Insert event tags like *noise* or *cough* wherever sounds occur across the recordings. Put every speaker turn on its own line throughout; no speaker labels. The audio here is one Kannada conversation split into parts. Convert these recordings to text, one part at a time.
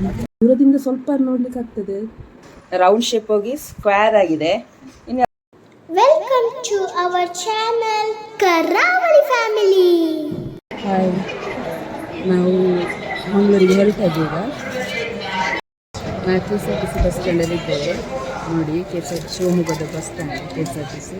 ದೂರದಿಂದ ಸ್ವಲ್ಪ ನೋಡ್ಲಿಕ್ಕೆ ಆಗ್ತದೆ ರೌಂಡ್ ಶೇಪ್ ಹೋಗಿ ಸ್ಕ್ವೇರ್ ಆಗಿದೆ. ಇನ್ನು
welcome to our channel Karavali family
hi ನಾವು ಮಂಗಳೂರಿಗೆ ಹೊರಟ ಈಗ ನಾವು K S R T C bus ಸ್ಟ್ಯಾಂಡಲ್ಲಿ ಇದ್ದೇವೆ. ನೋಡಿ ಕೆ ಎಸ್ ಆರ್ ಟಿ ಶಿವಮೊಗ್ಗದ bus stand K S R T C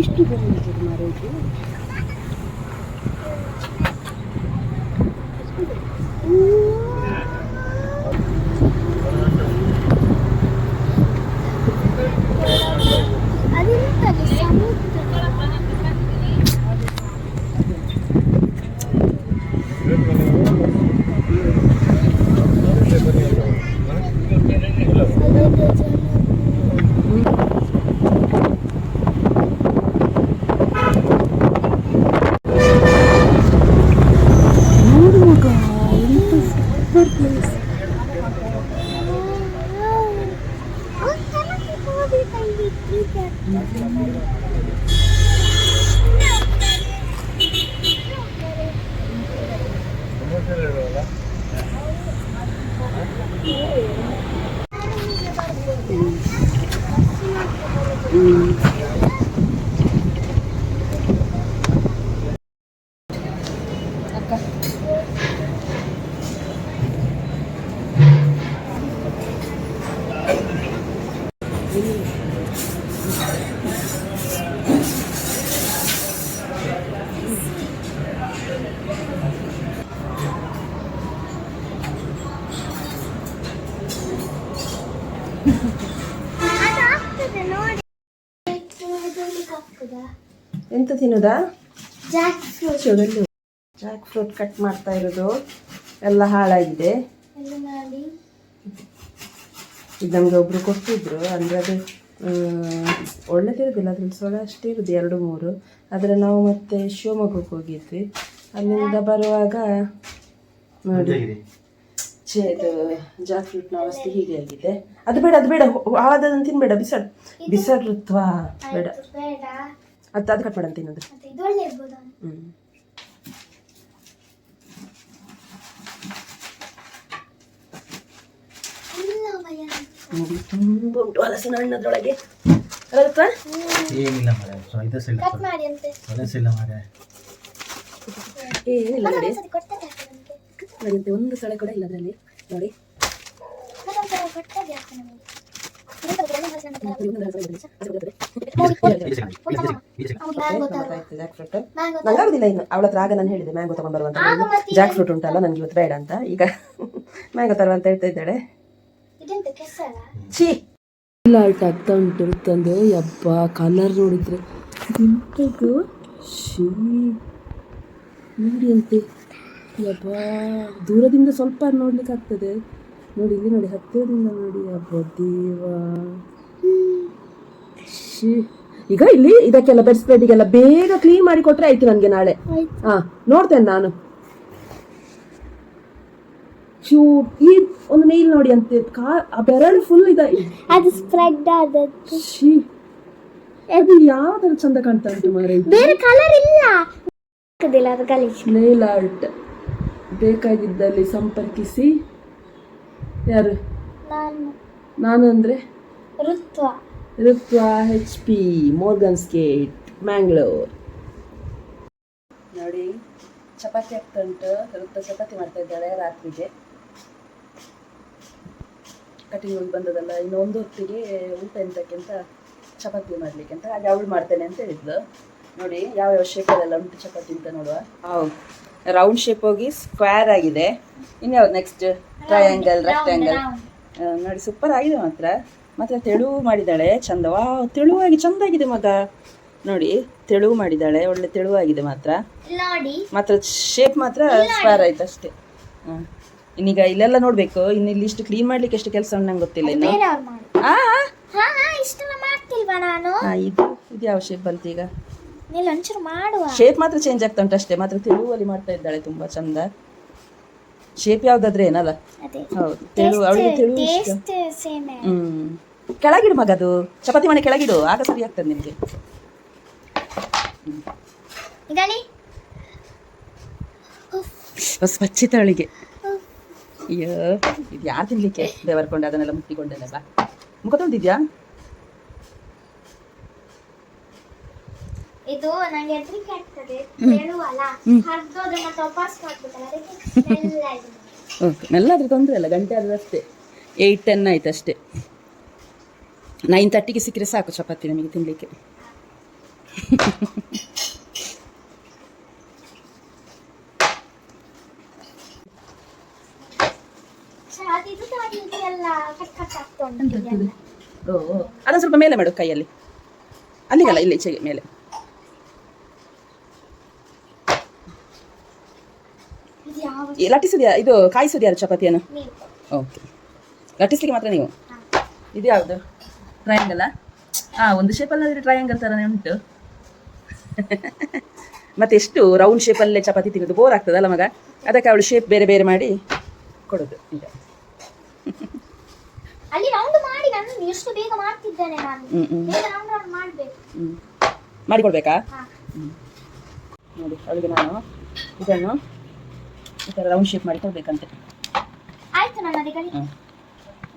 ಇಷ್ಟು ಬರೋದು ಮಾರೋದು ಸೂಪರ್ ಪ್ಲೇಸ್
ಅದಾಗ್ತದೆ
ಎಂತ ತಿನ್ನೋದಾ?
ಜಾಕ್ ಫ್ರೂಟ್
ಶುಗರ್ಲು ಜಾಕ್ ಫ್ರೂಟ್ ಕಟ್ ಮಾಡ್ತಾ ಇರೋದು. ಎಲ್ಲ ಹಾಳಾಗಿದೆ.
ಎಲ್ಲ ಮಾಡಿ?
ಇದು ನಮ್ಗೆ ಒಬ್ರು ಕೊಟ್ಟಿದ್ರು. ಅಂದರೆ ಅದು ಒಳ್ಳೆದಿರೋದಿಲ್ಲ. ಅದ್ರಲ್ಲಿ ಸೊಳ್ಳೆ ಅಷ್ಟೇ ಇರೋದು ಎರಡು ಮೂರು. ಆದರೆ ನಾವು ಮತ್ತೆ ಶಿವಮೊಗ್ಗಕ್ಕೆ ಹೋಗಿದ್ವಿ. ಅಲ್ಲಿಂದ ಬರುವಾಗ ನೋಡಿ. ಇದು ಜಾಕ್ ಫ್ರೂಟ್ನ ಅವಸ್ಥೆ ಹೀಗೆ ಆಗಿದೆ. ಅದು ಬೇಡ ಅದು ಬೇಡ ಆದದನ್ನು ತಿನ್ಬೇಡ ಬಿಸಾಡ್. ಬಿಸಾಡ್ರುತ್ವಾ ಬೇಡ. ಅದು ಅದು ಕಟ್ ಮಾಡಂತ ಹ್ಞೂ
ಭಯ.
ನೋಡಿ ತುಂಬ ಉಂಟು ಹಲಸಿನ ಹಣ್ಣದ್ರೊಳಗೆ.
ಏನಿಲ್ಲ ಮರೆ ಇದಸಿಲ್ಲ
ಕಟ್ ಮಾಡಿ ಅಂತೆ.
ಸೊಲಸಿಲ್ಲ ಮರೆ
ಏನಿಲ್ಲ ನೋಡಿ. ನಡಿಯುತ್ತೆ. ಒಂದು ಸಳೆ ಕೂಡ ಇಲ್ಲ ಅದರಲ್ಲಿ. ನೋಡಿ. ನಂಗಾಗುದಿಲ್ಲ ಇನ್ನು. ಅವಳ ಹತ್ರ ಆಗ ನಾನು ಹೇಳಿದೆ ಮ್ಯಾಂಗೋ ತಗೊಂಡ್ ಬರುವಂತ ಜಾಕ್ ಫ್ರೂಟ್ ಉಂಟಲ್ಲ ನನಗೆ ಇವತ್ತು ಬೇಡ ಅಂತ. ಈಗ ಮ್ಯಾಂಗೋ ತರುವ ಅಂತ ಹೇಳ್ತಾ ಇದ್ದಾಳೆ.
ಇದೆಂತ ಕೆಸರ?
ಛೀ! ಇಲ್ಲ ಆಯ್ತು ಆಗ್ತಾ ಉಂಟು. ತಂದೆ ಯಪ್ಪ ಕಲರ್ ನೋಡಿದ್ರೆ. ಎಂಥದ್ದು ಶೀ ನೋಡಿ ಅಂತೆ. ಯಬ್ಬ ದೂರದಿಂದ ಸ್ವಲ್ಪ ನೋಡ್ಲಿಕ್ಕೆ ಆಗ್ತದೆ ನೋಡಿ ಇಲ್ಲಿ ನೋಡಿ ಹತ್ತಿರದಿಂದ ನೋಡಿ. ಯಬ್ಬ ದೇವ ಶೀ ಈಗ ಇಲ್ಲಿ ಇದಕ್ಕೆಲ್ಲ ಬೆಡ್ ಸ್ಪ್ರೆಡ್ಗೆಲ್ಲ ಬೇಗ ಕ್ಲೀನ್ ಮಾಡಿ ಕೊಟ್ರೆ ಆಯ್ತು ನನಗೆ ನಾಳೆ. ಹಾ ನೋಡ್ತೇನೆ ನಾನು. ಶೂ ಈ ಒಂದು ನೈಲ್ ನೋಡಿ ಅಂತೆ ಕಾ ಆ ಬೆರಳು ಫುಲ್ ಇದೆ.
ಅದು ಸ್ಪ್ರೆಡ್ ಆದದ್ದು.
ಶೀ ಅದು ತರ ಚಂದ ಕಾಣ್ತಾ ಉಂಟು ಮಾರೆ.
ಬೇರೆ ಕಲರ್ ಇಲ್ಲ. ಗಲೀಜು.
ನೇಲ್ ಆರ್ಟ್ ಬೇಕಾಗಿದ್ದಲ್ಲಿ ಸಂಪರ್ಕಿಸಿ. ಯಾರು?
ನಾನು.
ನಾನು ಅಂದ್ರೆ?
Ritva.
Ritva H P Morgan gate Mangalore ನೋಡಿ ಚಪಾತಿ ಆಗ್ತಾ ಉಂಟು. ಋತ್ವ ಚಪಾತಿ ಮಾಡ್ತಾ ಇದ್ದಾಳೆ ರಾತ್ರಿಗೆ. ಕಟಿಂಗ್ ಹೋಗಿ ಬಂದದಲ್ಲ ಇನ್ನೊಂದು ಒಂದು ಹೊತ್ತಿಗೆ ಊಟ ಎಂತಕ್ಕಿಂತ ಚಪಾತಿ ಮಾಡ್ಲಿಕ್ಕೆ ಅಂತ ಹಾಗೆ ಅವಳು ಮಾಡ್ತೇನೆ ಅಂತ ಹೇಳಿದ್ಲು. ನೋಡಿ ಯಾವ ಯಾವ ಶೇಪಲ್ಲೆಲ್ಲ ಉಂಟು ಚಪಾತಿ ಅಂತ ನೋಡುವ. ರೌಂಡ್ ಶೇಪ್ ಹೋಗಿ ಸ್ಕ್ವೇರ್ ಆಗಿದೆ. ಇನ್ಯಾವ್ದು ನೆಕ್ಸ್ಟ್ ಟ್ರಯಾಂಗಲ್ ರೆಕ್ಟ್ಯಾಂಗಲ್ ನೋಡಿ ಸೂಪರ್ ಆಗಿದೆ ಮಾತ್ರ. ಮಾತ್ರ ತೆಳುವು ಮಾಡಿದ್ದಾಳೆ ಚಂದ. ವಾ ತೆಳುವಾಗಿ ಚಂದಾಗಿದೆ ಮಗ. ನೋಡಿ ತೆಳು ಮಾಡಿದ್ದಾಳೆ ಒಳ್ಳೆ ತೆಳುವಾಗಿದೆ ಮಾತ್ರ. ಮಾತ್ರ ಶೇಪ್ ಮಾತ್ರ ಸ್ಕ್ವೇರ್ ಆಯ್ತು ಅಷ್ಟೇ. ಹಾಂ. ಇನ್ನೀಗ ಇಲ್ಲೆಲ್ಲ ನೋಡ್ಬೇಕು. ಇನ್ನು ಇಲ್ಲಿ ಇಷ್ಟು ಕ್ಲೀನ್ ಮಾಡ್ಲಿಕ್ಕೆ ಎಷ್ಟು ಕೆಲಸ ಉಂಟು ನಂಗೆ ಗೊತ್ತಿಲ್ಲ ಇನ್ನು. ಇದು ಇದು ಯಾವ ಶೇಪ್ ಬಂತು ಈಗ?
ನೀನು ಒಂಚೂರು ಮಾಡುವ.
ಶೇಪ್ ಮಾತ್ರ ಚೇಂಜ್ ಆಗ್ತಾ ಉಂಟು ಅಷ್ಟೇ. ಮಾತ್ರ ತೆಳುವಲ್ಲಿ ಮಾಡ್ತಾ ಇದ್ದಾಳೆ ತುಂಬಾ ಚಂದ. ಶೇಪ್ ಯಾವ್ದಾದ್ರೆ ಏನಲ್ಲ? ಹೌದು. ತೆಳು ಅವಳಿಗೆ ತೆಳು ಇಷ್ಟ. ಹ್ಮ್. ಕೆಳಗಿಡು ಮಗದು. ಚಪಾತಿ ಮನೆ ಕೆಳಗಿಡು. ಆಗ ಸರಿ ಆಗ್ತದೆ ನಿಮಗೆ.
ಸ್ವಚ್ಛತೆ
ಹೊಸ ಬಚ್ಚಿತ ಅವಳಿಗೆ. ಅಯ್ಯೋ ಇದು ಯಾರು ತಿನ್ಲಿಕ್ಕೆ? ಬೆವರ್ಕೊಂಡು ಅದನ್ನೆಲ್ಲ ಮುಟ್ಟಿಕೊಂಡೆಲ್ಲ ಮುಖ ತೊಂದಿದ್ಯಾ
ಇದು ನಂಗೆ ಹೆದರಿಕೆ ಆಗ್ತದೆ. ಹೇಳುವಲ್ಲ ಹರಿದೋದ್ರೆ ಮತ್ತೆ ವಾಪಸ್ ಮಾಡ್ಬೇಕಲ್ಲ ಅದಕ್ಕೆ ಮೆಲ್ಲ ಇದು ಮಾಡಿ.
ಓಕೆ ತೊಂದರೆ ಇಲ್ಲ ಗಂಟೆ ಆದ್ರೆ ಅಷ್ಟೇ. ಏಯ್ಟ್ ಟೆನ್ ಆಯ್ತು ಅಷ್ಟೇ. ನೈನ್ ತರ್ಟಿಗೆ ಸಿಕ್ಕರೆ ಸಾಕು ಚಪಾತಿ ನಮಗೆ ತಿನ್ನಲಿಕ್ಕೆ
ಅದೊಂದು ಎಲ್ಲ
ಸ್ವಲ್ಪ ಮೇಲೆ ಮಾಡು ಕೈಯಲ್ಲಿ. ಅಲ್ಲಿಗಲ್ಲ ಇಲ್ಲಿ ಈಚೆಗೆ ಮೇಲೆ. ಈ ಇದು ಕಾಯಿಸೋದು ಯಾರು ಚಪಾತಿಯನ್ನು? ಓಕೆ. ಲಟ್ಟಿಸ್ಲಿಕ್ಕೆ ಮಾತ್ರ ನೀವು? ಇದು ಯಾವುದು? ಟ್ರಯಾಂಗಲ್ಲ ಹಾಂ ಒಂದು ಶೇಪಲ್ಲಿ ಟ್ರಯಾಂಗಲ್ ಥರನೇ ಉಂಟು. *laughs* ಮತ್ತೆ ಎಷ್ಟು ರೌಂಡ್ ಶೇಪಲ್ಲೇ ಚಪಾತಿ ತಿನ್ನೋದು? ಬೋರ್ ಆಗ್ತದಲ್ಲ ಮಗ. ಅದಕ್ಕೆ ಅವಳು ಶೇಪ್ ಬೇರೆ ಬೇರೆ ಮಾಡಿ ಕೊಡೋದು. ಈಗ. *laughs*
ಅಲ್ಲಿ ರೌಂಡ್ ಮಾಡಿ ನಾನು ಎಷ್ಟು ಬೇಗ ಮಾಡ್ತಿದ್ದೇನೆ ನಾನು. ಬೇಗ ರೌಂಡ್ ರೌಂಡ್ ಮಾಡಬೇಕು.
ಹ್ಞೂ ಮಾಡಿಕೊಡ್ಬೇಕಾ? ನೋಡಿ ಅವಳಿಗೆ ನಾನು ಇದನ್ನು ಈ ಥರ ರೌಂಡ್ ಶೇಪ್ ಮಾಡಿ ಕೊಡ್ಬೇಕಂತೆ.
ಆಯ್ತು ನಾನು ಅದಕ್ಕೆ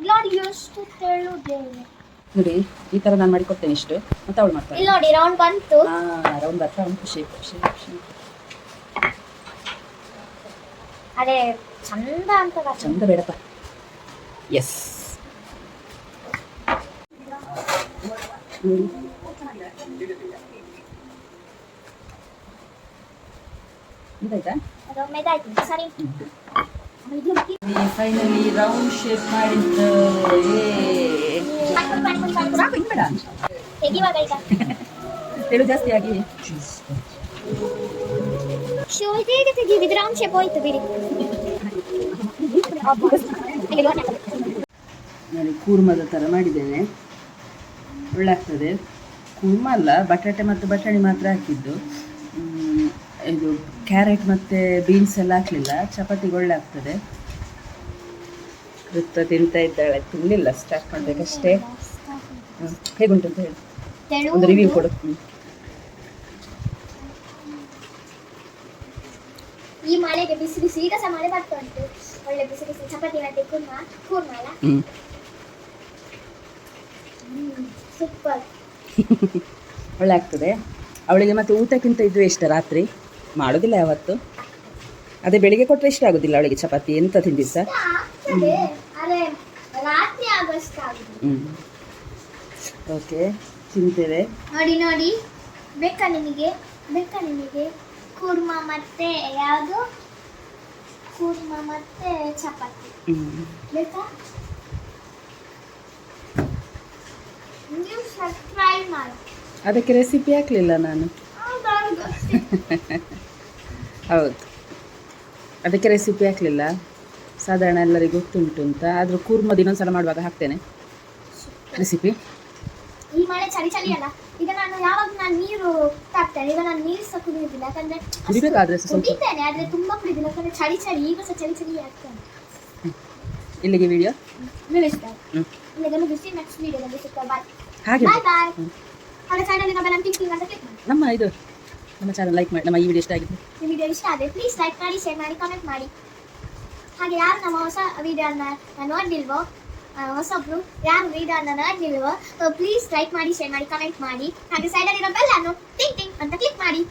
ನೋಡಿ ಎಷ್ಟು ತೆಳುದೇ
ನೋಡಿ ಈ ತರ ನಾನು ಮಾಡಿ ಕೊಡ್ತೇನೆ ಇಷ್ಟು. ಮತ್ತೆ ಅವಳು ಮಾಡ್ತಾರೆ
ಇಲ್ಲಿ ನೋಡಿ ರೌಂಡ್ ಬಂತು.
ಹಾಂ ರೌಂಡ್ ಬರ್ತಾ ಉಂಟು ಶೇಪ್ ಶೇಪ್ ಶೇಪ್
ಅದೇ ಚಂದ ಅಂತ.
ಚಂದ ಬೇಡಪ್ಪ. ಎಸ್ ಇದಾಯ್ತಾ? ಫೈನಲಿ ರೌಂಡ್ ಶೇಪ್ ಮಾಡಿದ್ದು ಸಾಕು ಇನ್ನು ಬೇಡ ತೆಳು ಜಾಸ್ತಿ
ಹೇಗೆ ಶೇಪ್ ಬಿಡಿ.
ನಾನು ಕೂರ್ಮದ ಥರ ಮಾಡಿದ್ದೇನೆ ಒಳ್ಳೆ ಆಗ್ತದೆ ಕೂರ್ಮ ಅಲ್ಲ, ಬಟಾಟೆ ಮತ್ತು ಬಟಾಣಿ ಮಾತ್ರ ಹಾಕಿದ್ದು ಇದು ಕ್ಯಾರೆಟ್ ಮತ್ತು ಬೀನ್ಸ್ ಎಲ್ಲ ಹಾಕಲಿಲ್ಲ ಚಪಾತಿ ಒಳ್ಳೆ ಆಗ್ತದೆ. ಋತ್ವ ತಿಂತಾ ಇದ್ದಾಳೆ ತಿನ್ನಲಿಲ್ಲ ಸ್ಟಾರ್ಟ್ ಮಾಡಬೇಕಷ್ಟೇ. ಹೇಗುಂಟು ಅಂತ ಹೇಳಿ. ಒಂದು ರಿವ್ಯೂ. ಕೊಡು.
ಈ ಮಳೆಗೆ ಬಿಸಿ ಬಿಸಿ ಈಗ ಸಹ ಮಳೆ ಬರ್ತಾ ಉಂಟು. ಒಳ್ಳೆ ಬಿಸಿ ಬಿಸಿ ಚಪಾತಿ ಮತ್ತೆ ಕುರ್ಮ ಕೂರ್ಮ ಅಲ್ಲ? ಸೂಪರ್ *laughs*
ಒಳ್ಳೆ ಆಗ್ತದೆ. ಅವಳಿಗೆ ಮತ್ತೆ ಊಟಕ್ಕಿಂತ ಇದು ಇಷ್ಟ ರಾತ್ರಿ? ಮಾಡೋದಿಲ್ಲ ಯಾವತ್ತು. ಅದೇ ಬೆಳಿಗ್ಗೆ ಕೊಟ್ಟರೆ ಇಷ್ಟ ಆಗೋದಿಲ್ಲ ಅವಳಿಗೆ ಚಪಾತಿ ಎಂತ ತಿಂದಿ ಸರ್ ಓಕೆ ತಿಂತೇವೆ.
ನೋಡಿ ನೋಡಿ ಬೇಕಾ ನಿಮಗೆ? ಬೇಕಾ ನಿಮಗೆ? ಕೂರ್ಮ ಮತ್ತೆ ಯಾವುದು? ಕೂರ್ಮ ಮತ್ತೆ ಚಪಾತಿ. ಬೇಕಾ? ನೀವು ಸಬ್ಸ್ಕ್ರೈಬ್ ಮಾಡಿ.
ಅದಕ್ಕೆ ರೆಸಿಪಿ ಹಾಕಲಿಲ್ಲ ನಾನು. *laughs* ಹೌದು. ಅದಕ್ಕೆ ರೆಸಿಪಿ ಹಾಕಲಿಲ್ಲ. ಸಾಧಾರಣ ಎಲ್ಲರಿಗೂ ಗೊತ್ತುಂಟು ಅಂತ. ಆದರೂ ಕೂರ್ಮದ ಇನ್ನೊಂದು ಸಲ ಮಾಡುವಾಗ ಹಾಕ್ತೇನೆ. ರೆಸಿಪಿ
ಈ ಮಳೆ ಚಳಿ ಚಳಿ ಅಲ್ಲ. ಈಗ ನಾನು ಯಾವಾಗ ನಾನು ನೀರು ತಾಕ್ತೇನೆ. ಈಗ ನಾನು ನೀರು ಸಹ ಕುಡಿಯುವುದಿಲ್ಲ ಯಾಕಂದ್ರೆ ಅಷ್ಟು
ಕುಡಿಬೇಕಾದ್ರೆ ಸ್ವಲ್ಪ
ಕುಡಿತೇನೆ ಆದ್ರೆ ತುಂಬಾ ಕುಡಿದಿಲ್ಲ ಯಾಕಂದ್ರೆ ಚಳಿ ಚಳಿ. ಈಗ ಸಹ ಚಳಿ ಚಳಿ ಆಗ್ತೇನೆ
ಇಲ್ಲಿಗೆ ವಿಡಿಯೋ
ನಿಲ್ಲಿಸ್ತೇನೆ
ಹ್ಞೂ
ಇಲ್ಲಿಗೆ ಬಿಸಿ ನೆಕ್ಸ್ಟ್ ವಿಡಿಯೋದಲ್ಲಿ ಸಿಗ್ತೇವೆ ಬಾಯ್
ಹಾಗೆ.
ಬಾಯ್ ಬಾಯ್ ಅವರ ಚಾನಲ್ ಬೆಲ್ಲ ಟಿಂಗ್ ಟಿಂಗ್ ಅಂತ ಕ್ಲಿಕ್ ಮಾಡಿ.
ನಮ್ಮ ಇದು ನಮ್ಮ ಚಾನಲ್ ಲೈಕ್ ಮಾಡಿ, ನಮ್ಮ ಈ ವಿಡಿಯೋ ಇಷ್ಟ ಆಗಿದೆ
ಈ ವಿಡಿಯೋ ಇಷ್ಟ ಆದರೆ ಪ್ಲೀಸ್ ಲೈಕ್ ಮಾಡಿ ಶೇರ್ ಮಾಡಿ ಕಮೆಂಟ್ ಮಾಡಿ. ಹಾಗೆ ಯಾರು ನಮ್ಮ ಹೊಸ ವಿಡಿಯೋನ ನೋಡಿಲ್ವೋ ಹೊಸಬ್ರು ಯಾರು ವಿಡಿಯೋನ ನೋಡಿಲ್ವೋ ಪ್ಲೀಸ್ ಲೈಕ್ ಮಾಡಿ ಶೇರ್ ಮಾಡಿ ಕಮೆಂಟ್ ಮಾಡಿ. ಹಾಗೆ ಸೈಡಲ್ಲಿರೋ ಬೆಲ್ಲನ್ನು ಟಿಂಗ್ ಟಿಂಗ್ ಅಂತ ಕ್ಲಿಕ್ ಮಾಡಿ.